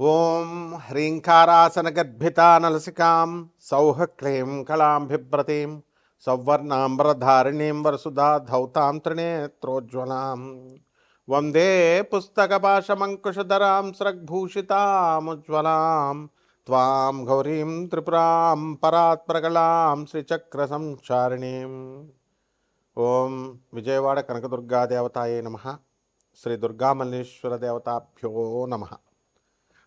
ఓం హ్రీంకారాసనగద్భితానలసికాం సౌహ క్లీం కళాం బిభ్రతీం సౌవర్ణాంబరధారిణీం వరసుధా ధౌతాం త్రినేత్రోజ్వలాం. వందే పుస్తకపాశమంకుశధరాం స్రగ్భూషితాముజ్వలాం. త్వాం గౌరీం త్రిపురాం పరాత్ప్రగళాం శ్రీచక్రసంచారిణీం. ఓం విజయవాడ కనకదుర్గాదేవతాయే నమ. శ్రీ దుర్గామల్లేశ్వర దేవతాభ్యో నమ.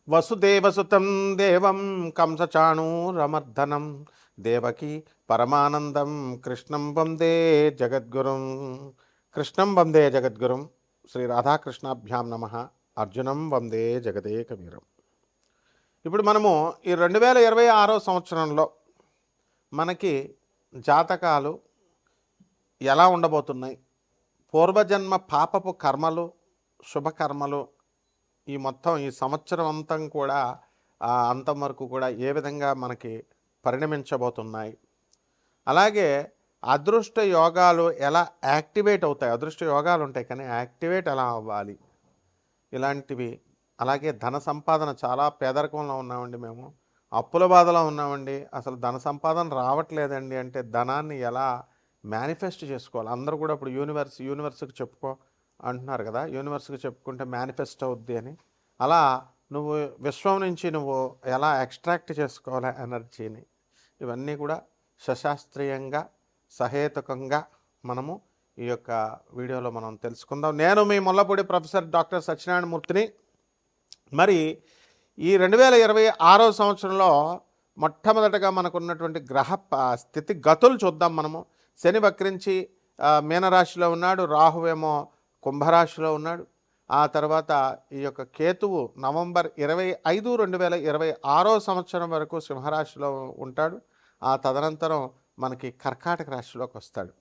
వసుదేవసుతం దేవం కంసచాణూరమర్దనం. దేవకి పరమానందం కృష్ణం వందే జగద్గురుం. కృష్ణం వందే జగద్గురుం. శ్రీ రాధాకృష్ణాభ్యాం నమ. అర్జునం వందే జగదేకవీరం. ఇప్పుడు మనము ఈ రెండు వేల ఇరవై ఆరో సంవత్సరంలో మనకి జాతకాలు ఎలా ఉండబోతున్నాయి? పూర్వజన్మ పాపపు కర్మలు శుభకర్మలు ఈ మొత్తం ఈ సంవత్సరం అంతం కూడా అంతం వరకు కూడా ఏ విధంగా మనకి పరిణమించబోతున్నాయి. అలాగే అదృష్ట యోగాలు ఎలా యాక్టివేట్ అవుతాయి? అదృష్ట యోగాలు ఉంటాయి కానీ యాక్టివేట్ ఎలా అవ్వాలి? ఇలాంటివి. అలాగే ధన సంపాదన చాలా పేదరికంలో ఉన్నామండి మేము. అప్పుల బాధలో ఉన్నామండి. అసలు ధన సంపాదన రావట్లేదండి అంటే ధనాన్ని ఎలా మేనిఫెస్ట్ చేసుకోవాలి? అందరూ కూడా ఇప్పుడు యూనివర్స్ యూనివర్స్కి చెప్పుకో అంటున్నారు కదా యూనివర్స్కి చెప్పుకుంటే మేనిఫెస్ట్ అవుద్ది అని. అలా నువ్వు విశ్వం నుంచి నువ్వు ఎలా ఎక్స్ట్రాక్ట్ చేసుకోవాలి ఎనర్జీని? ఇవన్నీ కూడా సశాస్త్రీయంగా సహేతుకంగా మనము ఈ యొక్క వీడియోలో మనం తెలుసుకుందాం. నేను మీ ముల్లపూడి ప్రొఫెసర్ డాక్టర్ సత్యనారాయణ మూర్తిని మరి ఈ రెండు వేల ఇరవై ఆరో సంవత్సరంలో మొట్టమొదటగా మనకు ఉన్నటువంటి గ్రహ స్థితి గతులు చూద్దాం మనము. శని వక్రించి మీనరాశిలో ఉన్నాడు. రాహువేమో కుంభరాశిలో ఉన్నాడు. ఆ తర్వాత ఈ యొక్క కేతువు నవంబర్ ఇరవై ఐదు రెండు వేల ఇరవై ఆరో సంవత్సరం వరకు సింహరాశిలో ఉంటాడు. ఆ తదనంతరం మనకి కర్కాటక రాశిలోకి వస్తాడు.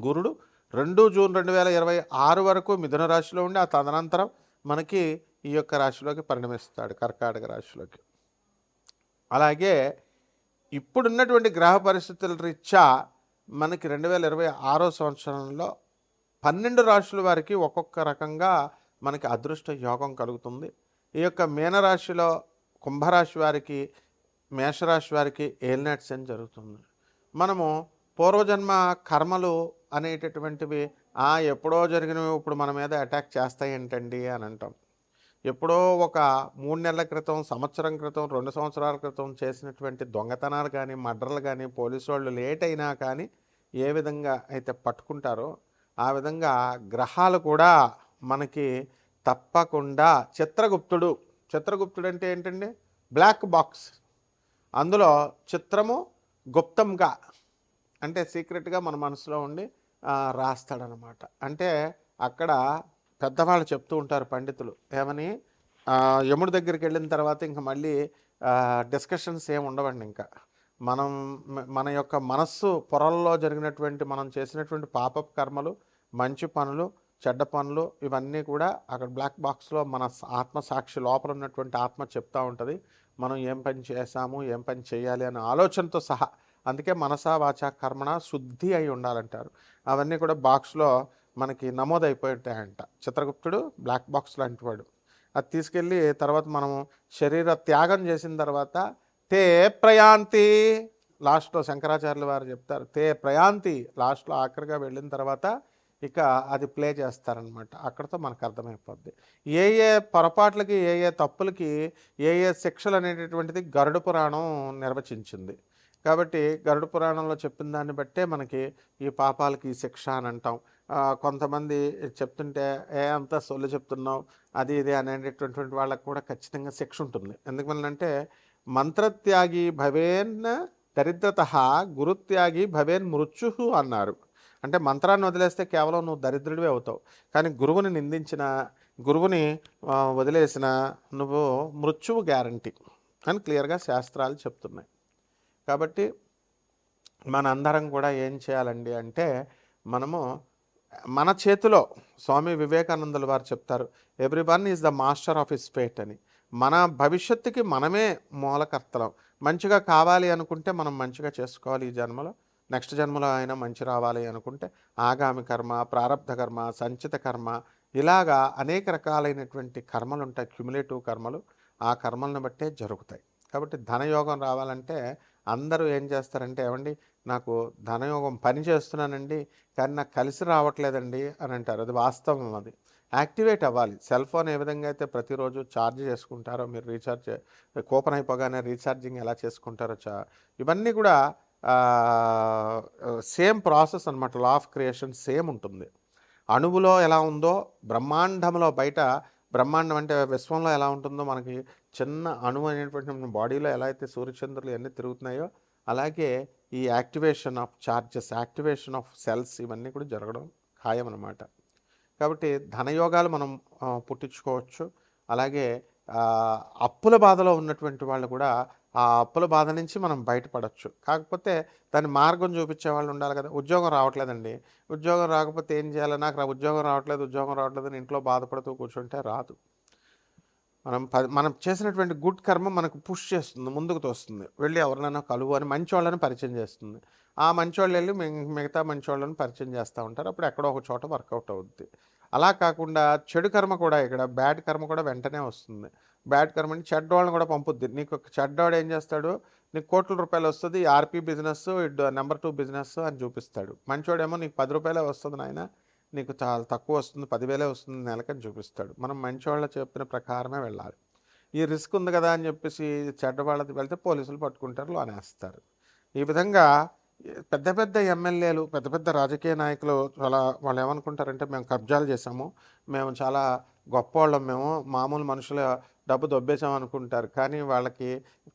గురుడు రెండు జూన్ రెండు వేల ఇరవై ఆరు వరకు మిథున రాశిలో ఉండి ఆ తదనంతరం మనకి ఈ యొక్క రాశిలోకి పరిణమిస్తాడు కర్కాటక రాశిలోకి. అలాగే ఇప్పుడున్నటువంటి గ్రహ పరిస్థితుల రీత్యా మనకి రెండు వేల ఇరవై ఆరో సంవత్సరంలో పన్నెండు రాశుల వారికి ఒక్కొక్క రకంగా మనకి అదృష్ట యోగం కలుగుతుంది. ఈ యొక్క మీనరాశిలో కుంభరాశి వారికి మేషరాశి వారికి ఏలినాట్స్ అని జరుగుతుంది. మనము పూర్వజన్మ కర్మలు అనేటటువంటివి ఆ ఎప్పుడో జరిగినవి ఇప్పుడు మన మీద అటాక్ చేస్తాయి ఏంటండి అని అంటాం. ఎప్పుడో ఒక మూడు నెలల క్రితం సంవత్సరం క్రితం రెండు సంవత్సరాల క్రితం చేసినటువంటి దొంగతనాలు కానీ మర్డర్లు కానీ పోలీసు వాళ్ళు లేట్ అయినా కానీ ఏ విధంగా అయితే పట్టుకుంటారో ఆ విధంగా గ్రహాలు కూడా మనకి తప్పకుండా చిత్రగుప్తుడు. చిత్రగుప్తుడు అంటే ఏంటండి? Black box. అందులో చిత్రము గుప్తంగా అంటే సీక్రెట్గా మన మనసులో ఉండి రాస్తాడనమాట. అంటే అక్కడ పెద్దవాళ్ళు చెప్తూ ఉంటారు పండితులు ఏమని? యముడి దగ్గరికి వెళ్ళిన తర్వాత ఇంకా మళ్ళీ డిస్కషన్స్ ఏమి ఉండవండి ఇంకా. మనం మన యొక్క మనస్సు పొరల్లో జరిగినటువంటి మనం చేసినటువంటి పాపపు కర్మలు మంచి పనులు చెడ్డ పనులు ఇవన్నీ కూడా అక్కడ బ్లాక్ బాక్స్లో మన ఆత్మసాక్షి ఆత్మ సాక్షి లోపల ఉన్నటువంటి ఆత్మ చెప్తూ ఉంటుంది. మనం ఏం పని చేశాము ఏం పని చేయాలి అనే ఆలోచనతో సహా అందుకే మనసా వాచ కర్మణ శుద్ధి అయి ఉండాలంటారు. అవన్నీ కూడా బాక్స్లో మనకి నమోదైపోయి ఉంటాయంట చిత్రగుప్తుడు బ్లాక్ బాక్స్ లాంటి వాడు. అది తీసుకెళ్ళి తర్వాత మనము శరీర త్యాగం చేసిన తర్వాత తే ప్రయాంతి. లాస్ట్లో శంకరాచార్యులు వారు చెప్తారు తే ప్రయాంతి. లాస్ట్లో ఆఖరిగా వెళ్ళిన తర్వాత ఇక అది ప్లే చేస్తారనమాట అక్కడతో మనకు అర్థమైపోద్ది. ఏ ఏ పొరపాట్లకి ఏ ఏ తప్పులకి ఏ ఏ శిక్షలు అనేటటువంటిది గరుడ పురాణం నిర్వచించింది. కాబట్టి గరుడ పురాణంలో చెప్పిన దాన్ని బట్టే మనకి ఈ పాపాలకి ఈ శిక్ష అని అంటాం. కొంతమంది చెప్తుంటే ఏ అంత సొల్లు చెప్తున్నావు అది ఇది అనేటటువంటి వాళ్ళకి కూడా ఖచ్చితంగా శిక్ష ఉంటుంది. ఎందుకంటే మంత్రత్యాగి భవేన్ దరిద్రత గురుత్యాగి భవేన్ మృత్యు అన్నారు. అంటే మంత్రాన్ని వదిలేస్తే కేవలం నువ్వు దరిద్రుడివే అవుతావు. కానీ గురువుని నిందించిన గురువుని వదిలేసిన నువ్వు మృత్యువు గ్యారంటీ అని క్లియర్గా శాస్త్రాలు చెప్తున్నాయి. కాబట్టి మనందరం కూడా ఏం చేయాలండి అంటే మనము మన చేతిలో స్వామి వివేకానందుల వారు చెప్తారు every one is the master of his fate అని. మన భవిష్యత్తుకి మనమే మూలకర్తలం. మంచిగా కావాలి అనుకుంటే మనం మంచిగా చేసుకోవాలి ఈ జన్మలో. నెక్స్ట్ జన్మలో అయినా మంచి రావాలి అనుకుంటే ఆగామి కర్మ ప్రారంధ కర్మ సంచిత కర్మ ఇలాగా అనేక రకాలైనటువంటి కర్మలు ఉంటాయి. క్యుములేటివ్ కర్మలు ఆ కర్మలను బట్టే జరుగుతాయి. కాబట్టి ధనయోగం రావాలంటే అందరూ ఏం చేస్తారంటే ఏమండి నాకు ధనయోగం పని చేస్తున్నానండి కానీ నాకు కలిసి రావట్లేదండి అని అంటారు. అది వాస్తవం అది. యాక్టివేట్ అవ్వాలి. సెల్ ఫోన్ ఏ విధంగా అయితే ప్రతిరోజు ఛార్జ్ చేసుకుంటారో మీరు రీఛార్జ్ కూపన్ అయిపోగానే రీఛార్జింగ్ ఎలా చేసుకుంటారో చా ఇవన్నీ కూడా సేమ్ ప్రాసెస్ అనమాట లా ఆఫ్ క్రియేషన్ సేమ్ ఉంటుంది. అణువులో ఎలా ఉందో బ్రహ్మాండంలో బయట బ్రహ్మాండం అంటే విశ్వంలో ఎలా ఉంటుందో మనకి చిన్న అణువు అనేటువంటి మన బాడీలో ఎలా అయితే సూర్యచంద్రులు ఇవన్నీ తిరుగుతున్నాయో అలాగే ఈ activation of charges activation of cells ఇవన్నీ కూడా జరగడం ఖాయం అనమాట కాబట్టి ధనయోగాలు మనం పుట్టించుకోవచ్చు. అలాగే అప్పుల బాధలో ఉన్నటువంటి వాళ్ళు కూడా ఆ అప్పుల బాధ నుంచి మనం బయటపడవచ్చు కాకపోతే దాని మార్గం చూపించే వాళ్ళు ఉండాలి కదా. ఉద్యోగం రావట్లేదండి. ఉద్యోగం రాకపోతే ఏం చేయాలి? నాకు ఉద్యోగం రావట్లేదు ఉద్యోగం రావట్లేదు అని ఇంట్లో బాధపడుతూ కూర్చుంటే రాదు. మనం మనం చేసినటువంటి గుడ్ కర్మ మనకు పుష్ చేస్తుంది ముందుకు తోస్తుంది. వెళ్ళి ఎవరినైనా కలువు అని మంచి వాళ్ళని పరిచయం చేస్తుంది. ఆ మంచి వాళ్ళు వెళ్ళి మిగ- మిగతా మంచి వాళ్ళని పరిచయం చేస్తూ ఉంటారు. అప్పుడు ఎక్కడో ఒక చోట వర్కౌట్ అవుద్ది. అలా కాకుండా చెడు కర్మ కూడా ఇక్కడ బ్యాడ్ కర్మ కూడా వెంటనే వస్తుంది. బ్యాడ్ కర్మ అంటే చెడ్డవాళ్ళని కూడా పంపుద్ది. నీకు ఒక చెడ్డవాడు ఏం చేస్తాడు? నీకు కోట్ల రూపాయలు వస్తుంది RP business number two business అని చూపిస్తాడు. మంచివాడేమో నీకు పది రూపాయలే వస్తుంది నాయన. నీకు చాలా తక్కువ వస్తుంది పదివేలే వస్తుంది నెలకని చూపిస్తాడు. మనం మంచివాళ్ళు చెప్పిన ప్రకారమే వెళ్ళాలి. ఈ రిస్క్ ఉంది కదా అని చెప్పేసి చెడ్డవాళ్ళది వెళ్తే పోలీసులు పట్టుకుంటారు లోనేస్తారు. ఈ విధంగా పెద్ద పెద్ద ఎమ్మెల్యేలు పెద్ద పెద్ద రాజకీయ నాయకులు చాలా వాళ్ళు ఏమనుకుంటారంటే మేము కబ్జాలు చేసాము మేము చాలా గొప్పవాళ్ళం మేము మామూలు మనుషుల డబ్బు దొబ్బేసాం అనుకుంటారు కానీ వాళ్ళకి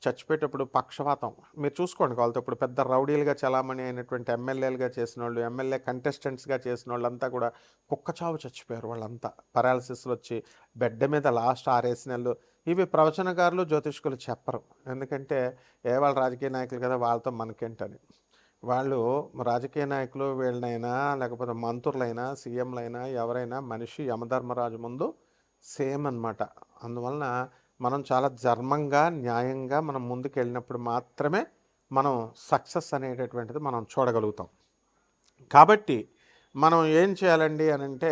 చచ్చిపోయేటప్పుడు పక్షవాతం మీరు చూసుకోండి వాళ్ళతో ఇప్పుడు పెద్ద రౌడీలుగా చలామణి అయినటువంటి ఎమ్మెల్యేలుగా చేసిన వాళ్ళు ఎమ్మెల్యే కంటెస్టెంట్స్గా చేసిన వాళ్ళంతా కూడా కుక్క చావు చచ్చిపోయారు వాళ్ళంతా. పరాలసిస్లు వచ్చి బెడ్ మీద లాస్ట్ ఆరేసి నెలలు. ఇవి ప్రవచనకారులు జ్యోతిష్కులు చెప్పరు. ఎందుకంటే ఏ వాళ్ళ రాజకీయ నాయకులు కదా వాళ్ళతో మనకేంటని. వాళ్ళు రాజకీయ నాయకులు వీళ్ళనైనా లేకపోతే మంత్రులైనా సీఎంలైనా ఎవరైనా మనిషి యమధర్మరాజు ముందు సేమ్ అన్నమాట. అందువలన మనం చాలా ధర్మంగా న్యాయంగా మనం ముందుకు వెళ్ళినప్పుడు మాత్రమే మనం సక్సెస్ అనేటటువంటిది మనం చూడగలుగుతాం. కాబట్టి మనం ఏం చేయాలండి అని అంటే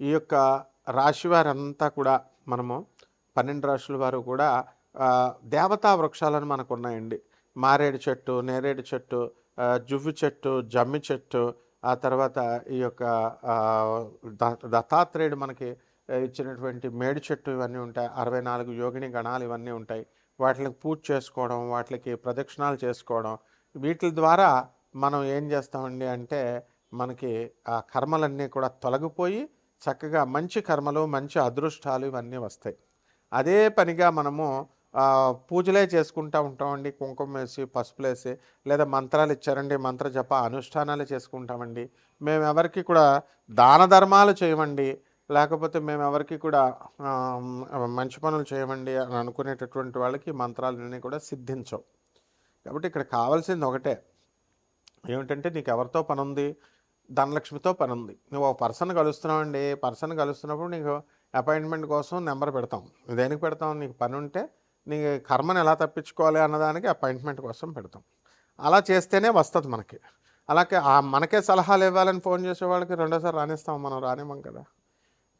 ఈ యొక్క రాశి వారంతా కూడా మనము పన్నెండు రాశుల వారు కూడా దేవతా వృక్షాలను మనకు ఉన్నాయండి మారేడు చెట్టు నేరేడు చెట్టు జువ్వి చెట్టు జమ్మి చెట్టు ఆ తర్వాత ఈ యొక్క ద- దత్తాత్రేయుడు మనకి ఇచ్చినటువంటి మేడి చెట్టు ఇవన్నీ ఉంటాయి. అరవై నాలుగు యోగిని గణాలు ఇవన్నీ ఉంటాయి. వాటికి పూజ చేసుకోవడం వాటికి ప్రదక్షిణాలు చేసుకోవడం వీటి ద్వారా మనం ఏం చేస్తామండి అంటే మనకి ఆ కర్మలన్నీ కూడా తొలగిపోయి చక్కగా మంచి కర్మలు మంచి అదృష్టాలు ఇవన్నీ వస్తాయి. అదే పనిగా మనము పూజలే చేసుకుంటూ ఉంటామండి. కుంకుమ వేసి పసుపులు వేసి లేదా మంత్రాలు ఇచ్చారండి. మంత్ర జప అనుష్ఠానాలు చేసుకుంటామండి. మేము ఎవరికి కూడా దాన ధర్మాలు చేయమండి. లేకపోతే మేము ఎవరికి కూడా మంచి పనులు చేయమండి అని అనుకునేటటువంటి వాళ్ళకి ఈ మంత్రాలన్నీ కూడా సిద్ధించవు. కాబట్టి ఇక్కడ కావాల్సింది ఒకటే. ఏమిటంటే నీకు ఎవరితో పని ఉంది ధనలక్ష్మితో పని ఉంది నువ్వు ఒక పర్సన్ కలుస్తున్నావు అండి పర్సన్ కలుస్తున్నప్పుడు నీకు అపాయింట్మెంట్ కోసం నెంబర్ పెడతాం. దేనికి పెడతాం? నీకు పని ఉంటే నీ కర్మను ఎలా తప్పించుకోవాలి అన్నదానికి అపాయింట్మెంట్ కోసం పెడతాం. అలా చేస్తేనే వస్తుంది మనకి. అలాగే మనకే సలహాలు ఇవ్వాలని ఫోన్ చేసే వాళ్ళకి రెండోసారి రాణిస్తాం మనం రానివ్వం కదా.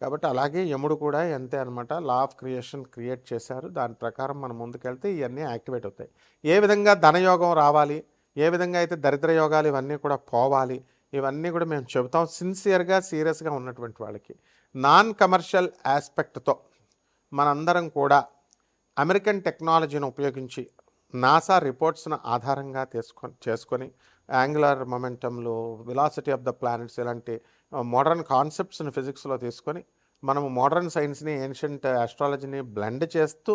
కాబట్టి అలాగే యముడు కూడా అంతే అనమాట లా ఆఫ్ క్రియేషన్ క్రియేట్ చేశారు. దాని ప్రకారం మనం ముందుకెళ్తే ఇవన్నీ యాక్టివేట్ అవుతాయి. ఏ విధంగా ధనయోగం రావాలి? ఏ విధంగా అయితే దరిద్ర యోగాలు ఇవన్నీ కూడా పోవాలి? ఇవన్నీ కూడా మేము చెబుతాం. సిన్సియర్గా సీరియస్గా ఉన్నటువంటి వాళ్ళకి. నాన్ కమర్షియల్ ఆస్పెక్ట్తో మనందరం కూడా అమెరికన్ టెక్నాలజీని ఉపయోగించి నాసా రిపోర్ట్స్ను ఆధారంగా తీసుకొని చేసుకొని యాంగులర్ మొమెంటంలు విలాసిటీ ఆఫ్ ద ప్లానెట్స్ ఇలాంటి మోడర్న్ కాన్సెప్ట్స్ని ఫిజిక్స్లో తీసుకొని మనము మోడర్న్ సైన్స్ని ఏన్షియంట్ ఆస్ట్రాలజీని బ్లెండ్ చేస్తూ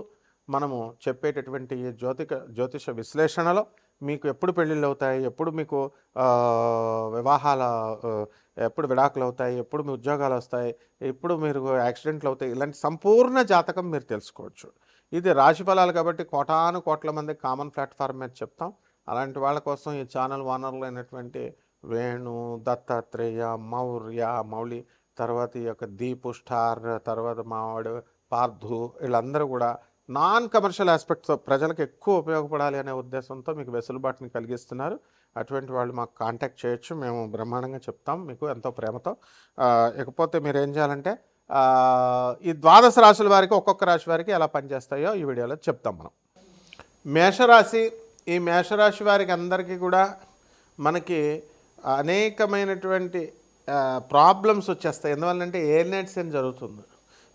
మనము చెప్పేటటువంటి జ్యోతిక జ్యోతిష విశ్లేషణలో మీకు ఎప్పుడు పెళ్ళిళ్ళు అవుతాయి ఎప్పుడు మీకు వివాహాల ఎప్పుడు విడాకులు అవుతాయి ఎప్పుడు మీ ఉద్యోగాలు వస్తాయి ఎప్పుడు మీరు యాక్సిడెంట్లు అవుతాయి ఇలాంటి సంపూర్ణ జాతకం మీరు తెలుసుకోవచ్చు. ఇది రాశి ఫలాలు కాబట్టి కోటాను కోట్ల మంది కామన్ ప్లాట్ఫామ్ మీద చెప్తాం. అలాంటి వాళ్ళ కోసం ఈ ఛానల్ ఓనర్లు అయినటువంటి వేణు దత్తాత్రేయ మౌర్య మౌళి తర్వాత ఈ యొక్క దీపు స్టార్ తర్వాత మావాడు పార్థు వీళ్ళందరూ కూడా నాన్ కమర్షియల్ ఆస్పెక్ట్స్ ప్రజలకు ఎక్కువ ఉపయోగపడాలి అనే ఉద్దేశంతో మీకు వెసులుబాటుని కలిగిస్తున్నారు. అటువంటి వాళ్ళు మాకు కాంటాక్ట్ చేయొచ్చు. మేము బ్రహ్మాండంగా చెప్తాం మీకు ఎంతో ప్రేమతో. ఇకపోతే మీరు ఏం చేయాలంటే ఈ ద్వాదశ రాశుల వారికి ఒక్కొక్క రాశి వారికి ఎలా పనిచేస్తాయో ఈ వీడియోలో చెప్తాం మనం. మేషరాశి ఈ మేషరాశి వారికి అందరికీ కూడా మనకి అనేకమైనటువంటి ప్రాబ్లమ్స్ వచ్చేస్తాయి. ఎందువల్లంటే ఎయిర్నెట్స్ అని జరుగుతుంది.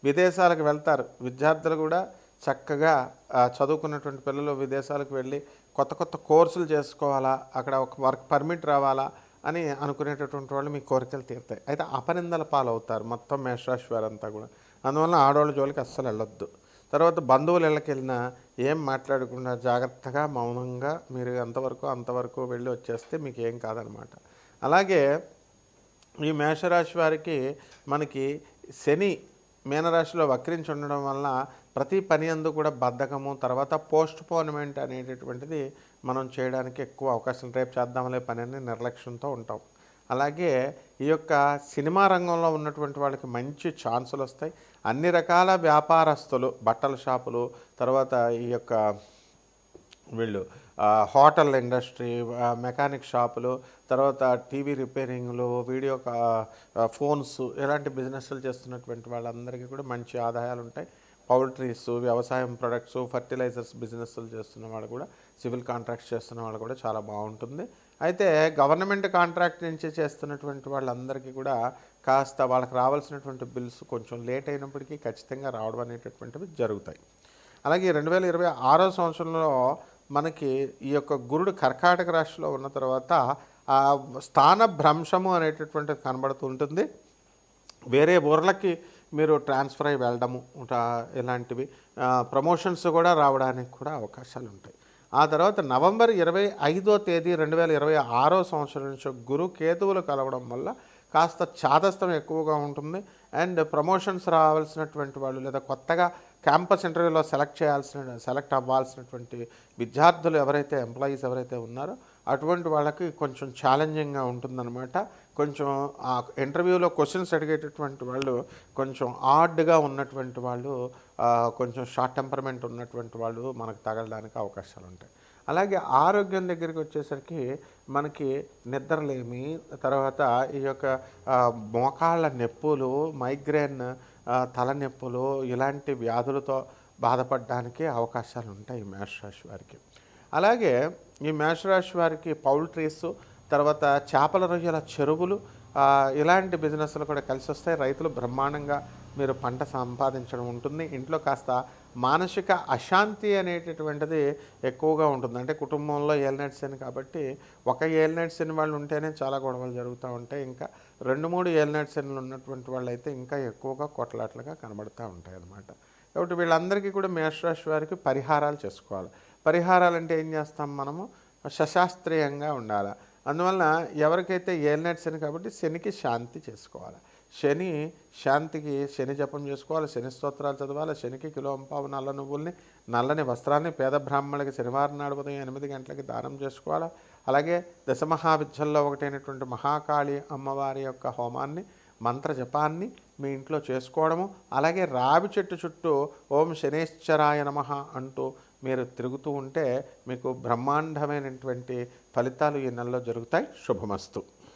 విదేశాలకు వెళ్తారు. విద్యార్థులు కూడా చక్కగా చదువుకున్నటువంటి పిల్లలు విదేశాలకు వెళ్ళి కొత్త కొత్త కోర్సులు చేసుకోవాలా అక్కడ ఒక వర్క్ పర్మిట్ రావాలా అని అనుకునేటటువంటి వాళ్ళు మీ కోరికలు తీరుతాయి. అయితే అపనిందల పాలవుతారు మొత్తం మేషరాశి వారంతా కూడా. అందువల్ల ఆడవాళ్ళ జోలికి అస్సలు వెళ్ళొద్దు. తర్వాత బంధువులు ఇళ్ళకి వెళ్ళినా ఏం మాట్లాడకుండా జాగ్రత్తగా మౌనంగా మీరు ఎంతవరకు అంతవరకు వెళ్ళి వచ్చేస్తే మీకు ఏం కాదనమాట. అలాగే ఈ మేషరాశి వారికి మనకి శని మీనరాశిలో వక్రించి ఉండడం వల్ల ప్రతి పని అందు కూడా బద్ధకము తర్వాత పోస్ట్ పోన్మెంట్ అనేటటువంటిది మనం చేయడానికి ఎక్కువ అవకాశం. రేపు చేద్దాంలే పని అని నిర్లక్ష్యంతో ఉంటాం. అలాగే ఈ యొక్క సినిమా రంగంలో ఉన్నటువంటి వాళ్ళకి మంచి ఛాన్సులు వస్తాయి. అన్ని రకాల వ్యాపారస్తులు బట్టల షాపులు తర్వాత ఈ యొక్క వీళ్ళు హోటల్ ఇండస్ట్రీ మెకానిక్ షాపులు తర్వాత టీవీ రిపేరింగ్లు వీడియో కా- ఫోన్స్ ఇలాంటి బిజినెస్లు చేస్తున్నటువంటి వాళ్ళందరికీ కూడా మంచి ఆదాయాలు ఉంటాయి. పౌల్ట్రీస్ వ్యవసాయం ప్రొడక్ట్స్ ఫర్టిలైజర్స్ బిజినెస్లు చేస్తున్న వాళ్ళు కూడా సివిల్ కాంట్రాక్ట్స్ చేస్తున్న వాళ్ళు కూడా చాలా బాగుంటుంది. అయితే గవర్నమెంట్ కాంట్రాక్ట్ నుంచి చేస్తున్నటువంటి వాళ్ళందరికీ కూడా కాస్త వాళ్ళకి రావాల్సినటువంటి బిల్స్ కొంచెం లేట్ అయినప్పటికీ ఖచ్చితంగా రావడం అనేటటువంటివి జరుగుతాయి. అలాగే రెండు వేల ఇరవై ఆరో సంవత్సరంలో మనకి ఈ యొక్క గురుడు కర్కాటక రాశిలో ఉన్న తర్వాత ఆ స్థాన భ్రంశము అనేటటువంటిది కనబడుతూ ఉంటుంది. వేరే ఊర్లకి మీరు ట్రాన్స్ఫర్ అయి వెళ్ళడము ఇలాంటివి. ప్రమోషన్స్ కూడా రావడానికి కూడా అవకాశాలు ఉంటాయి. ఆ తర్వాత నవంబర్ ఇరవై ఐదో తేదీ రెండు వేల ఇరవై ఆరో సంవత్సరం నుంచి గురు కేతువులు కలవడం వల్ల కాస్త చాదస్తం ఎక్కువగా ఉంటుంది. అండ్ ప్రమోషన్స్ రావాల్సినటువంటి వాళ్ళు లేదా కొత్తగా క్యాంపస్ ఇంటర్వ్యూలో సెలెక్ట్ చేయాల్సిన సెలెక్ట్ అవ్వాల్సినటువంటి విద్యార్థులు ఎవరైతే ఎంప్లాయీస్ ఎవరైతే ఉన్నారో అటువంటి వాళ్ళకి కొంచెం ఛాలెంజింగ్గా ఉంటుందన్నమాట. కొంచెం ఆ ఇంటర్వ్యూలో క్వశ్చన్స్ అడిగేటటువంటి వాళ్ళు కొంచెం ఆర్డ్గా ఉన్నటువంటి వాళ్ళు కొంచెం షార్ట్ టెంపర్మెంట్ ఉన్నటువంటి వాళ్ళు మనకు తగలడానికి అవకాశాలు ఉంటాయి. అలాగే ఆరోగ్యం దగ్గరికి వచ్చేసరికి మనకి నిద్రలేమి తర్వాత ఈ యొక్క మోకాళ్ళ నొప్పులు మైగ్రేన్ తలనొప్పులు ఇలాంటి వ్యాధులతో బాధపడడానికి అవకాశాలు ఉంటాయి ఈ మేషరాశి వారికి. అలాగే ఈ మేషరాశి వారికి పౌల్ట్రీస్ తర్వాత చేపల రొయ్యల చెరువులు ఇలాంటి బిజినెస్లు కూడా కలిసి వస్తాయి రైతులు బ్రహ్మాండంగా మీరు పంట సంపాదించడం ఉంటుంది. ఇంట్లో కాస్త మానసిక అశాంతి అనేటటువంటిది ఎక్కువగా ఉంటుంది. అంటే కుటుంబంలో ఏలినట్ అని కాబట్టి ఒక ఏలినట్ అని వాళ్ళు ఉంటేనే చాలా గొడవలు జరుగుతూ ఉంటాయి. ఇంకా రెండు మూడు ఏలినట్ శనులు ఉన్నటువంటి వాళ్ళు అయితే ఇంకా ఎక్కువగా కొట్లాట్లుగా కనబడుతూ ఉంటాయి అన్నమాట. కాబట్టి వీళ్ళందరికీ కూడా మేషరాశి వారికి పరిహారాలు చేసుకోవాలి. పరిహారాలు అంటే ఏం చేస్తాం మనము? సశాస్త్రీయంగా ఉండాలి. అందువలన ఎవరికైతే ఏలినట్ అని కాబట్టి శనికి శాంతి చేసుకోవాలి. శని శాంతికి శని జపం చేసుకోవాలి శని స్తోత్రాలు చదవాలి శనికి కిలోంపావు నల్ల నువ్వుల్ని నల్లని వస్త్రాన్ని పేద బ్రాహ్మణులకి శనివారం నాడు ఉదయం ఎనిమిది గంటలకి దానం చేసుకోవాలి? అలాగే దశమహావిద్యల్లో ఒకటైనటువంటి మహాకాళి అమ్మవారి యొక్క హోమాన్ని మంత్ర జపాన్ని మీ ఇంట్లో చేసుకోవడము అలాగే రావి చెట్టు చుట్టూ ఓం శనేశ్వరాయ నమ అంటూ మీరు తిరుగుతూ ఉంటే మీకు బ్రహ్మాండమైనటువంటి ఫలితాలు ఈ నెలలో జరుగుతాయి. శుభమస్తు.